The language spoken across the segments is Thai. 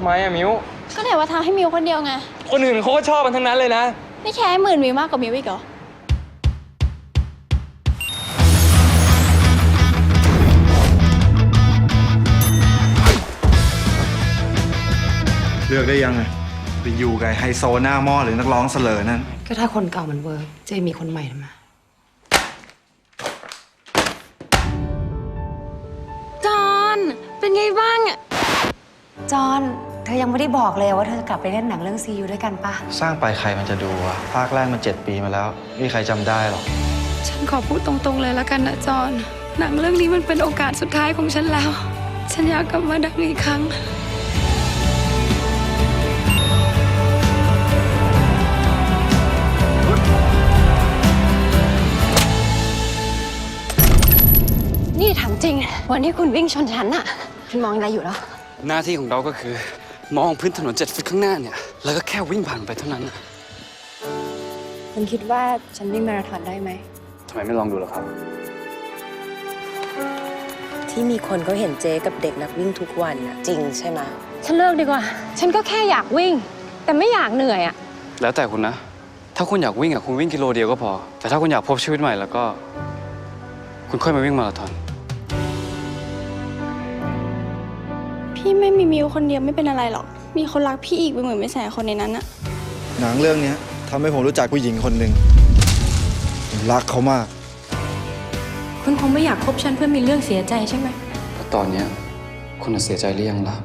ทำไมอะมิวก็ไหนว่าทำให้มิวคนเดียวไง คนอื่นเขาก็ชอบกันทั้งนั้นเลยนะ นี่แค่ให้หมื่นมิวมากกว่ามิวอีกเหรอ เลือกได้ยังไงไปอยู่กับไฮโซหน้าหม้อหรือนักร้องเสลอนั่น ก็ถ้าคนเก่ามันเวิร์กเจะมีคนใหม่ทำไมจอนเป็นไงบ้างอะ จอนเธอยังไม่ได้บอกเลยว่าเธอจะกลับไปเล่นหนังเรื่องซีอูด้วยกันปะสร้างไปใครมันจะดูอะภาคแรกมันเจ็ดปีมาแล้วไม่มีใครจำได้หรอก ฉันขอพูดตรงๆเลยแล้วกันนะจอนหนังเรื่องนี้มันเป็นโอกาสสุดท้ายของฉันแล้ว ฉันอยากกลับมาดังอีกครั้ง นี่ถามจริง วันที่คุณวิ่งชนฉันอะคุณมองอะไรอยู่แล้ว หน้าที่ของเราก็คือ มองพื้นถนนเจ็ดฟุตข้างหน้าเนี่ย แล้วก็แค่วิ่งผ่านไปเท่านั้นน่ะคุณคิดว่าฉันวิ่งมาราธอนได้ไหม ทำไมไม่ลองดูล่ะครับ ที่มีคนเขาเห็นเจ๊กับเด็กนักวิ่งทุกวันน่ะจริงใช่ไหมฉันเลิกดีกว่า ฉันก็แค่อยากวิ่ง แต่ไม่อยากเหนื่อยอะแล้วแต่คุณนะ ถ้าคุณอยากวิ่งอะคุณวิ่งกิโลเดียวก็พอ แต่ถ้าคุณอยากพบชีวิตใหม่แล้วก็ คุณค่อยมาวิ่งมาราธอน พี่ไม่มีมิวคนเดียวไม่เป็นอะไรหรอก มีคนรักพี่อีกเป็นหมื่นเป็นแสนคนในนั้นอะหนังเรื่องเนี้ยทำให้ผมรู้จักผู้หญิงคนหนึ่งผมรักเขามาก คุณคงไม่อยากคบฉันเพื่อมีเรื่องเสียใจใช่ไหม แล้วตอนเนี้ยคุณน่ะเสียใจหรือยังล่ะ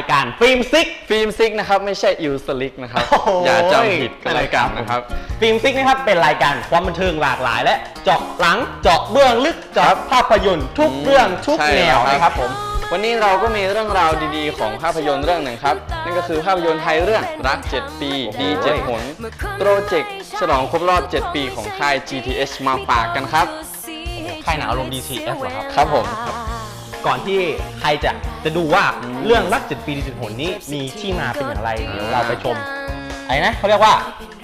ายการฟิล์มซิกฟิล์มซิกนะครับไม่ใช่อิวสลิกนะครับอย่าจำผิดกันแล้วกันนะครับฟิล์มซิกนะครับเป็นรายการความบันเทิงหลากหลาย และเจาะหลังเจาะเบื้องลึกเจาะภาพยนตร์ทุกเรื่องทุกใช่แนวแล้วครับนะครับผมวันนี้เราก็มีเรื่องราวดีๆ ของภาพยนตร์เรื่องหนึ่งครับ นั่นก็คือภาพยนตร์ไทยเรื่องรัก 7 ปี ดี 7 หนโปรเจกต์ฉลองครบรอบ 7 ปีของค่าย GTH มาฝากกันครับค่ายหนังอารมณ์ DTF เหรอครับ ครับผม ก่อนที่ใครจะจะดูว่าเรื่องรักเจ็ดปีดีจุดหนนี้มีที่มาเป็นอย่างไรเดี๋ยวเราไปชมไอ้นะเขาเรียกว่า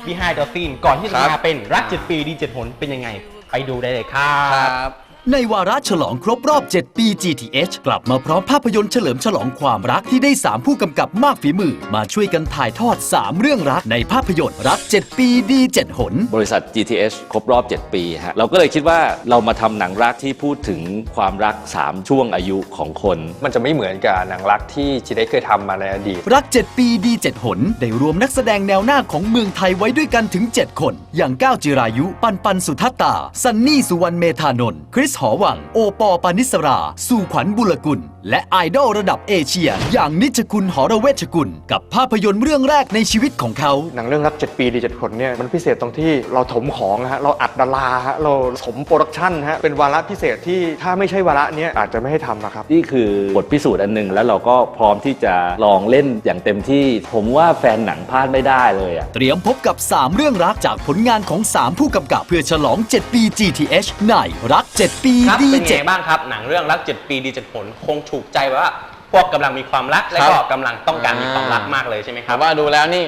behind the scene ก่อนที่จะครับมาเป็นรักเจ็ดปีดีเจ็ดหนเป็นยังไง ไปดูได้เลยครัครับบ ในวาระฉลองครบรอบ 7 ปี GTH กลับมาพร้อมภาพยนตร์เฉลิมฉลองความรักที่ได้ 3 ผู้กำกับมากฝีมือ มาช่วยกันถ่ายทอด 3 เรื่องรักในภาพยนตร์รัก 7 ปีดี 7 หน บริษัท GTH ครบรอบ 7 ปีฮะเราก็เลยคิดว่าเรามาทำหนังรักที่พูดถึงความรัก 3 ช่วงอายุของคน มันจะไม่เหมือนกับหนังรักที่จีได้เคยทำมาในอดีต รัก 7 ปีดี 7 หน ได้รวมนักแสดงแนวหน้าของเมืองไทยไว้ด้วยกันถึง 7 คน อย่างก้าวจิรายุ ปันปันสุทัตตา ซันนี่สุวรรณเมธานนท์คริสหอวัง โอปอปานิสรา สู่ขวัญบุรกุล และไอดอลระดับเอเชีย อย่างนิชคุณหอระเวชกุล กับภาพยนตร์เรื่องแรกในชีวิตของเขา หนังเรื่องรัก 7 ปีดี7ผลเนี่ยมันพิเศษตรงที่เราถมของนะฮะเราอัดดาราฮะเราสมโปรดักชั่นฮะเป็นวาระพิเศษที่ถ้าไม่ใช่วาระเนี้ยอาจจะไม่ให้ทำนะครับ นี่คือบทพิสูจน์อันหนึ่งแล้วเราก็พร้อมที่จะลองเล่นอย่างเต็มที่ ผมว่าแฟนหนังพลาดไม่ได้เลยอะเตรียมพบกับ 3 เรื่องรักจากผลงานของ 3 ผู้กำกับเพื่อฉลอง 7 ปี GTH ในรัก 7 ปีครับดีเป็นไงเจ็ดบ้างครับ หนังเรื่องรัก7ปีดี7ผลคงถูกใจแบบว่า พวกกำลังมีความรักและก็ครับกำลังต้องการมีความรักมากเลยใช่ไหมคครัรับบว่าดูแล้วนี่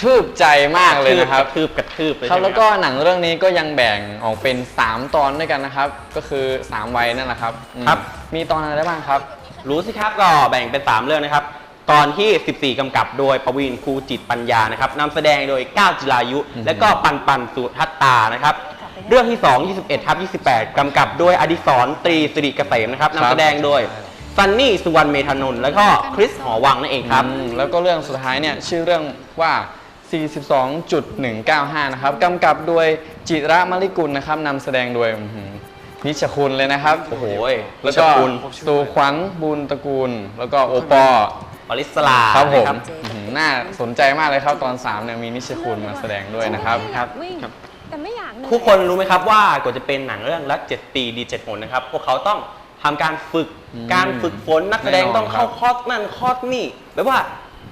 ทืบใจมากเลยนะครับ กระทืบกระทืบเลยครับใช่ไหมแล้วก็หนังเรื่องนี้ก็ยังแบ่งออกเป็น 3 ตอนด้วยกันนะครับ ก็คือ 3 วัยนั่นแหละครับอืมครับ มีตอนอะไรได้บ้างครับ รู้สิครับก็แบ่งเป็น 3 เรื่องนะครับ ตอนที่ 14 กำกับโดยประวินครูจิตปัญญานะครับนำแสดงโดยก้าวจิรายุ และก็ปันปันสุทัตตานะครับ เรื่องที่ 2 21ทับ28 กำกับโดยอดิศรตรีสิริเกษมนะครับครับนำแสดงโดยซันนี่สุวรรณเมธานนท์แล้วก็คริสหอวังนั่นเองครับ อืมแล้วก็เรื่องสุดท้ายเนี่ยชื่อเรื่องว่า 42.195 นะครับกำกับโดยจิระมลิกุลนะครับนำแสดงโดยอื้อหือนิชคุณเลยนะครับโอ้โหแล้วก็นิชคุณ ตูขวัญบุญตระกูล แล้วก็โอปอปริสลาครับผมนะอื้อหือน่าสนใจมากเลยครับตอน3เนี่ยมีนิชคุณมาแสดงด้วยนะครับ ครับ แต่ไม่อยากทุกคนรู้ไหมครับว่ากว่าจะเป็นหนังเรื่องรัก7ปีดี7ผลนะครับ พวกเขาต้องทำการฝึกอืมการฝึกฝนนักแสดงแน่นอนต้องเข้าครับคอร์สนั่นคอร์สนี่แบบว่า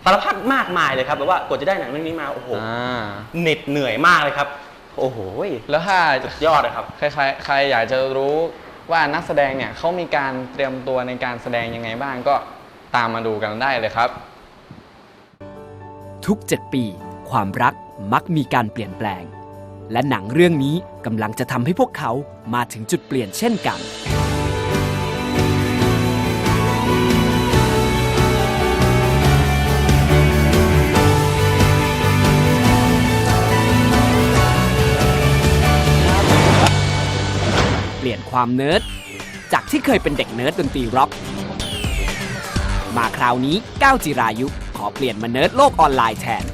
สารพัดมากมายเลยครับแบบว่ากว่าจะได้หนังเรื่องนี้มาโอ้โหอ่าเหน็ดเหนื่อยมากเลยครับ โอ้โหแล้วถ้า สุดยอดนะครับ ใครๆใครอยากจะรู้ว่านักแสดงเนี่ยเขามีการเตรียมตัวในการแสดงยังไงบ้างก็ตามมาดูกันได้เลยครับ ทุก 7 ปี ความรักมักมีการเปลี่ยนแปลง และหนังเรื่องนี้กำลังจะทำให้พวกเขามาถึงจุดเปลี่ยนเช่นกัน เปลี่ยนความเนิร์ดจากที่เคยเป็นเด็กเนิร์ดดนตรีร็อก มาคราวนี้ก้าวจิรายุ ขอเปลี่ยนมาเนิร์ดโลกออนไลน์แทน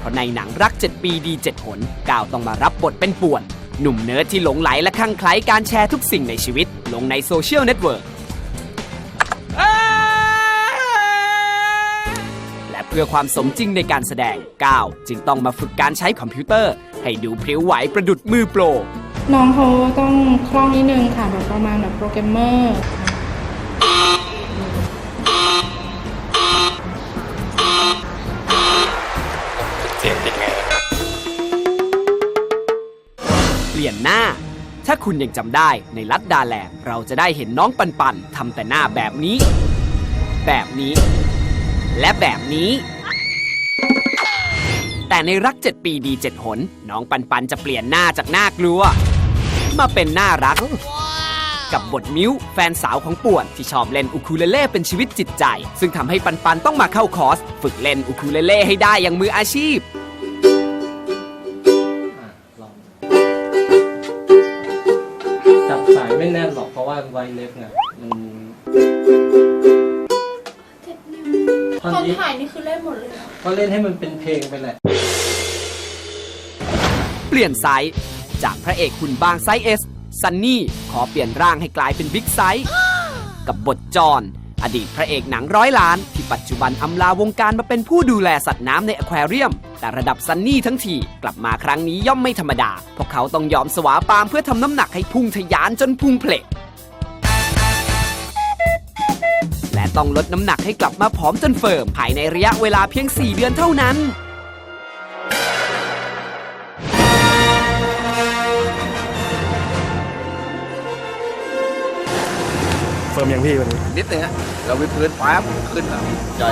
เพราะในหนังรัก 7 ปีดี7หนก้าวต้องมารับบทเป็นป่วน หนุ่มเนิร์ดที่หลงไหลและคลั่งไคล้การแชร์ทุกสิ่งในชีวิต ลงในโซเชียลเน็ตเวิร์กและเพื่อความสมจริงในการแสดงก้าวจึงต้องมาฝึกการใช้คอมพิวเตอร์ ให้ดูพริ้วไหวประดุดมือโปร น้องเขาต้องคล่องนิดนึงค่ะแบบประมาณแบบโปรแกรมเมอร์ ถ้าคุณยังจำได้ในลัดดาแลนด์เราจะได้เห็นน้องปันปันทำแต่หน้าแบบนี้ แบบนี้ และแบบนี้ แต่ในรัก 7 ปีดี 7 หน น้องปันปันจะเปลี่ยนหน้าจากหน้ากลัว มาเป็นน่ารัก กับบทมิ้ว แฟนสาวของป่วนที่ชอบเล่นอูคูเลเล่เป็นชีวิตจิตใจ ซึ่งทำให้ปันปันต้องมาเข้าคอร์ส ฝึกเล่นอูคูเลเล่ให้ได้อย่างมืออาชีพ น่นหรอกเพราะว่าไวเล็บไงมันตอนถ่ายนี่คือเล่นหมดเลยก็เล่นให้มันเป็นเพลงไปแหละ เปลี่ยนไซส์จากพระเอกหุ่นบางไซส์ S ซันนี่ขอเปลี่ยนร่างให้กลายเป็นบิ๊กไซส์กับบทจอห์นอดีตพระเอกหนังร้อยล้าน ที่ปัจจุบันอำลาวงการมาเป็นผู้ดูแลสัตว์น้ำในอควาเรียม แต่ระดับซันนี่ทั้งทีกลับมาครั้งนี้ย่อมไม่ธรรมดาเพราะเขาต้องยอมสวาปามเพื่อทำน้ำหนักให้พุ่งทะยานจนพุ่งเพล และต้องลดน้ำหนักให้กลับมาผอมจนเฟิร์มภายในระยะเวลาเพียง 4 เดือนเท่านั้นเฟิร์มยังพี่วันนี้ นิดนึงฮะเราวิดพื้นฟ้าขึ้นแล้วใจ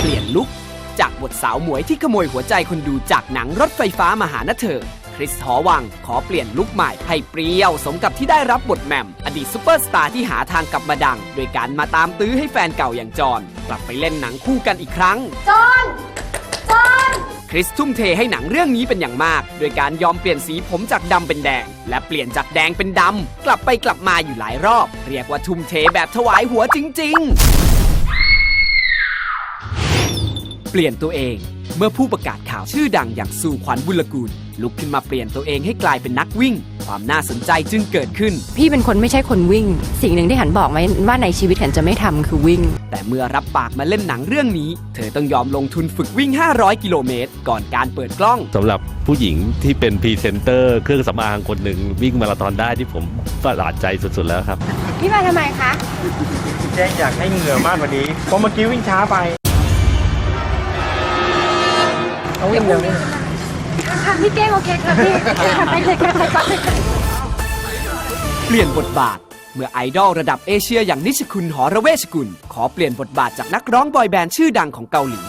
เปลี่ยนลุคจากบทสาวหมวยที่ขโมยหัวใจคนดูจากหนังรถไฟฟ้ามาหานะเธอ คริสหอวัง ขอเปลี่ยนลุคใหม่ให้เปรี้ยวสมกับที่ได้รับบทแหม่มอดีตซูเปอร์สตาร์ที่หาทางกลับมาดัง โดยการมาตามตื้อให้แฟนเก่าอย่างจอห์นกลับไปเล่นหนังคู่กันอีกครั้ง จอนจอนคริสทุ่มเทให้หนังเรื่องนี้เป็นอย่างมาก โดยการยอมเปลี่ยนสีผมจากดำเป็นแดง และเปลี่ยนจากแดงเป็นดำ กลับไปกลับมาอยู่หลายรอบ เรียกว่าทุ่มเทแบบถวายหัวจริง ๆ เปลี่ยนตัวเอง เมื่อผู้ประกาศข่าวชื่อดังอย่างสู่ขวัญบุญกูล ลุกขึ้นมาเปลี่ยนตัวเองให้กลายเป็นนักวิ่ง ความน่าสนใจจึงเกิดขึ้น พี่เป็นคนไม่ใช่คนวิ่ง สิ่งหนึ่งที่หันบอกไว้ว่าในชีวิตหันจะไม่ทำคือวิ่ง แต่เมื่อรับปากมาเล่นหนังเรื่องนี้ เธอต้องยอมลงทุนฝึกวิ่ง 500 กิโลเมตร ก่อนการเปิดกล้องสำหรับผู้หญิงที่เป็นพรีเซนเตอร์ เครื่องสำอางคนหนึ่งวิ่งมาราธอนได้ที่ผมประหลาดใจสุดๆแล้วครับพี่มาทำไมคะแจ้งอยากให้เหงื่อมากกว่านี้เพราะเมื่อกี้วิ่งช้าไป เอาวิ่งเร็วนี่ค่ะพี่เก้งโอเคค่ะพี่ค่ะไปเลยค่ะไปเลยค่ะเปลี่ยนบทบาท เมื่อไอดอลระดับเอเชียอย่างนิชคุณหอระเวชกุล ขอเปลี่ยนบทบาทจากนักร้องบอยแบนด์ชื่อดังของเกาหลี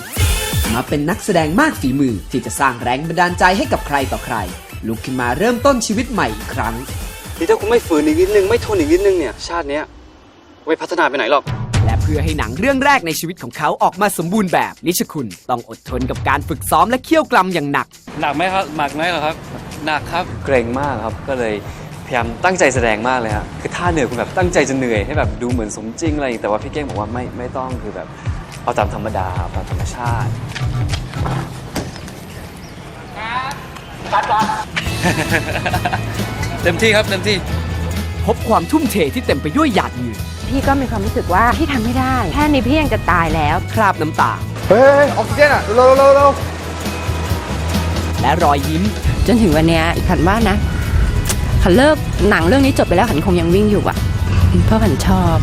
มาเป็นนักแสดงมากฝีมือที่จะสร้างแรงบันดาลใจให้กับใครต่อใคร ลุกขึ้นมาเริ่มต้นชีวิตใหม่อีกครั้งนี่ถ้ากูไม่ฝืนอีกนิดนึงไม่ทนอีกนิดนึงเนี่ยชาติเนี้ยไม่พัฒนาไปไหนหรอกและเพื่อให้หนังเรื่องแรกในชีวิตของเขาออกมาสมบูรณ์แบบ นิชคุณต้องอดทนกับการฝึกซ้อมและเคี่ยวกลำอย่างหนัก หนักไหมครับหนักไหมเหรอครับ หนักครับ เกรงมากครับ ก็เลยพยายามตั้งใจแสดงมากเลยครับคือท่าเหนื่อยคุณแบบตั้งใจจะเหนื่อยให้แบบดูเหมือนสมจริงอะไรอย่างงี้แต่ว่าพี่เก้งบอกว่าไม่ไม่ต้องคือแบบเอาตามธรรมดาเอาตามธรรมชาติ เต็มที่ครับเต็มที่ พบความทุ่มเทที่เต็มไปด้วยหยาดเหงื่อ พี่ก็มีความรู้สึกว่าพี่ทำไม่ได้ แค่นี้พี่ยังจะตายแล้ว คราบน้ำตา เฮ้ยออกซิเจนอะเร็วเร็วเร็วและรอยยิ้ม จนถึงวันเนี้ยขันว่านะขันเลิกหนังเรื่องนี้จบไปแล้วขันคงยังวิ่งอยู่อะเพราะขันชอบ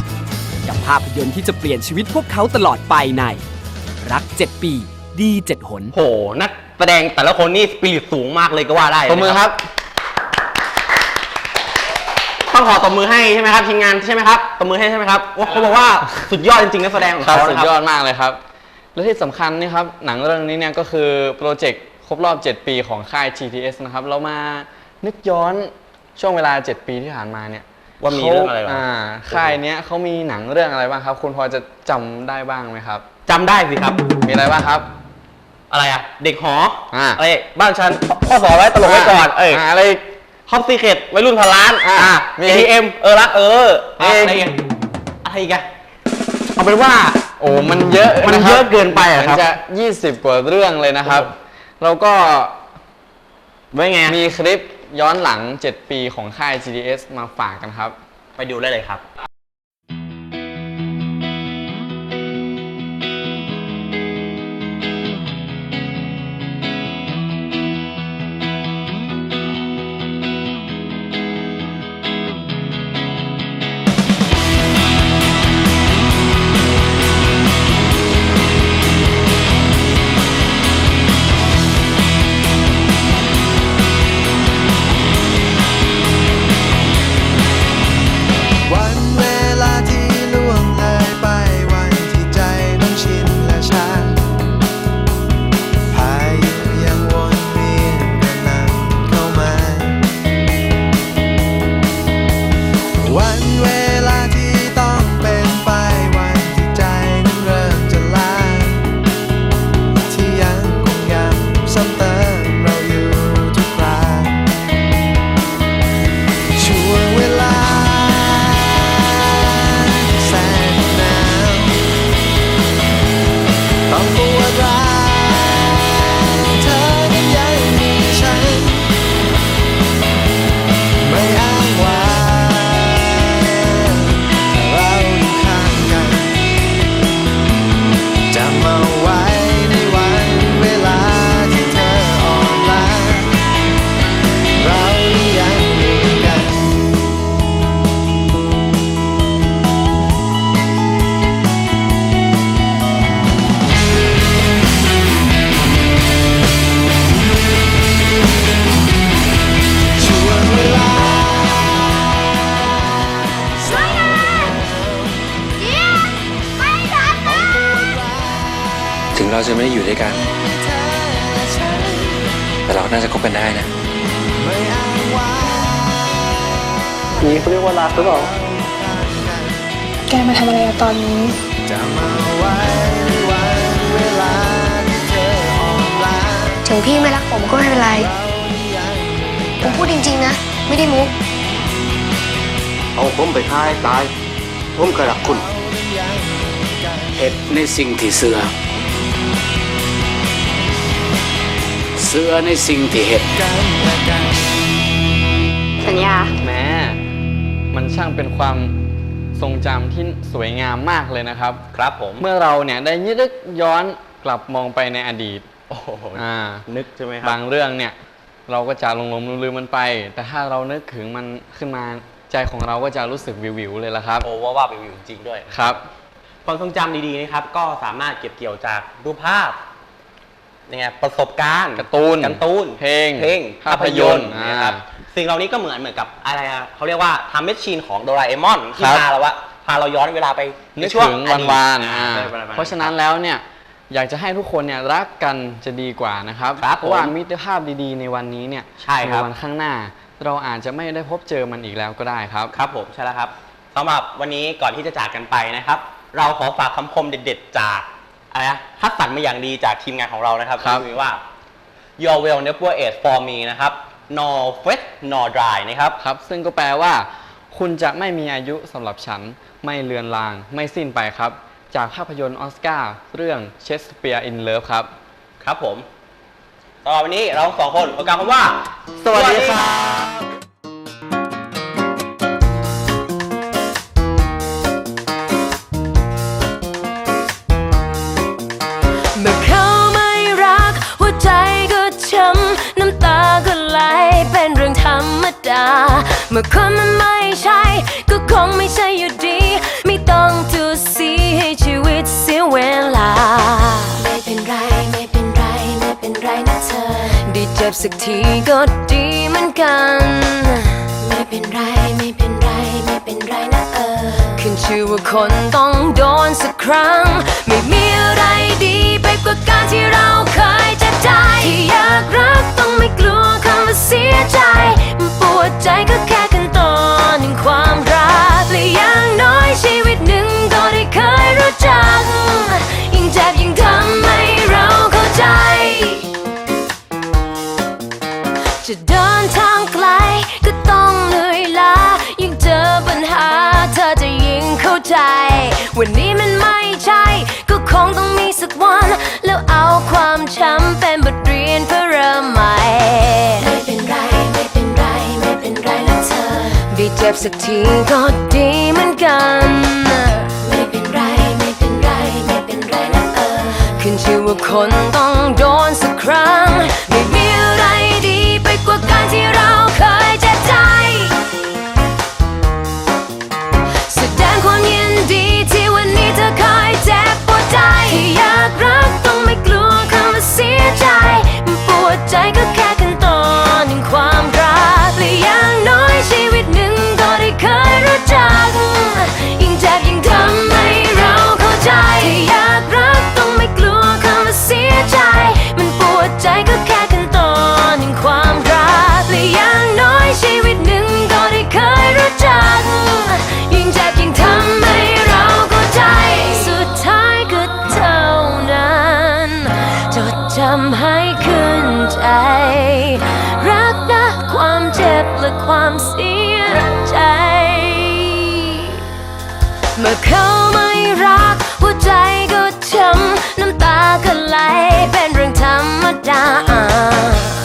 กับภาพยนตร์ที่จะเปลี่ยนชีวิตพวกเขาตลอดไปใน รัก 7 ปี ดีเจ็ดหน โห นักแสดงแต่ละคนนี่สปิริตสูงมากเลยก็ว่าได้ตบมือครับ ต้องขอตบมือให้ใช่ไหมครับทีมงานใช่ไหมครับตบมือให้ใช่ไหมครับว่าเขาบอกว่าสุดยอดจริงๆนักแสดงของครับเขาสุดนะคยอรับดมากเลยครับ และที่สำคัญนี่ครับ หนังเรื่องนี้เนี่ยก็คือโปรเจกต์ครบรอบ 7 ปีของค่าย GTS นะครับ เรามานึกย้อนช่วงเวลา 7 ปีที่ผ่านมาเนี่ยว่ามีเรื่องอะไรบ้างอ่าค่ายเนี้ยเขามีหนังเรื่องอะไรบ้างครับ คุณพอจะจำได้บ้างไหมครับ จำได้สิครับ มีอะไรบ้างครับ อะไรอะเด็กหออ่า อะไรบ้านฉันข้อสอบไว้ตลกไว้ก่อน เอ้ยอ่าอะไร ฮอปซีเคทวัยรุ่นพันล้านอ่าอ่ามี ATM เออรักเออมีอะไรอีกอะไรอีกอะเอาเป็นว่า โอ้มันเยอะมันเยอะเกินไปอะครับ มันจะ20 กว่าเรื่องเลยนะครับเราก็ไว้ไงมีคลิปย้อนหลัง 7 ปีของค่าย GTS มาฝากกันครับ ไปดูได้เลยครับ ด้อยู่ด้วยกัน แต่เราน่าจะคบกันได้นะนี่เขาเรียกว่ารักหรือเปล่า แกมาทำอะไรตอนนี้จะมาไว้ในวันเวลาที่เธออ่อนล้าถึงพี่ไม่รักผมก็ไม่เป็นไร ผมพูดจริง ๆ นะ ไม่ได้มุก เอาผมไปท้ายตาย ผมก็รักคุณเอ็ดในสิ่งที่เสือ เสือในสิ่งที่เห็นสัญญาแม้มันช่างเป็นความทรงจำที่สวยงามมากเลยนะครับ ครับผม เมื่อเราเนี่ยได้ยึกย้อนกลับมองไปในอดีตโอ้โหอ่านึกใช่ไหมครับบางเรื่องเนี่ย เราก็จะลงลมๆลืมๆมันไป แต่ถ้าเรานึกถึงมันขึ้นมาใจของเราก็จะรู้สึกวิวๆเลยละครับ โอ้ว่าว่าไปวิวจริงด้วย ครับ ความทรงจำดีๆนะครับ ก็สามารถเก็บเกี่ยวจากรูปภาพ ยังไงประสบการณ์การ์ตูนการ์ตูนเพลงเพลงภาพยนตร์นะครับอ่าสิ่งเหล่านี้ก็เหมือนเหมือนกับอะไรอะเขาเรียกว่าทำเมชชีนของโดราเอมอนที่ครับพาเราว่าพาเราย้อนเวลาไปนึกใช่วถึงวันวานอดีตอ่าใช่วันวานเพราะฉะนั้นแล้วเนี่ยอยากจะให้ทุกคนเนี่ยรักกันจะดีกว่านะครับครับเพราะว่าผมมิตรภาพดีๆ ในวันนี้เนี่ยใช่ครับวันข้างหน้า เราอาจจะไม่ได้พบเจอมันอีกแล้วก็ได้ครับครับผมใช่แล้วครับสำหรับวันนี้ก่อนที่จะจากกันไปนะครับ เราขอฝากคำคมเด็ด ๆ จาก อะไรนะคัดสรรมาอย่างดีจากทีมงานของเรานะครับครับ ก็คือว่า your well never age for me นะครับ nor wet nor dry นะครับ ครับ ซึ่งก็แปลว่า คุณจะไม่มีอายุสำหรับฉัน ไม่เลือนลาง ไม่สิ้นไปครับ จากภาพยนตร์ออสการ์เรื่อง Shakespeare in Love ครับ ครับผมสำหรับวันนี้เราสองคนขอกล่าวคำว่า สวัสดีครับ มื่อคนมันไม่ใช่ ก็คงไม่ใช่อยู่ดี ไม่ต้องทุสีให้ชีวิตเสียเวลา ไม่เป็นไรไม่เป็นไรไม่เป็นไรนะเธอ ได้เจ็บสักทีก็ดีเหมือนกัน ไม่เป็นไรไม่เป็นไรไม่เป็นไรนะเออ ขึ้นชื่อว่าคนต้องโดนสักครั้ง ไม่มีอะไรดีไปกว่าการที่เราเคยจ็บใจที่อยากรักต้องไม่กลัวคำว่าเสียใจ มันปวดใจก็แค่ ความรักและอย่างน้อยชีวิต จ็บสักทีก็ดีเหมือนกัน ไม่เป็นไร ไม่เป็นไร ไม่เป็นไรนะเออ ขึ้นชื่อว่าคนต้องโดนสักครั้งไม่มี หัวใจก็ช้ำน้ำตาก็ไหลเป็นเรื่องธรรมดา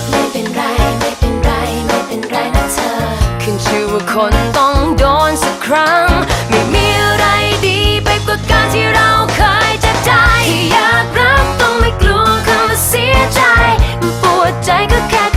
ไม่เป็นไรไม่เป็นไรไม่เป็นไรนะเธอ ขึ้นชื่อว่าคนต้องโดนสักครั้ง ไม่มีอะไรดีไปกว่าการที่เราเคยเจ็บใจที่อยากรักต้องไม่กลัวคำว่าเสียใจปวดใจก็แค่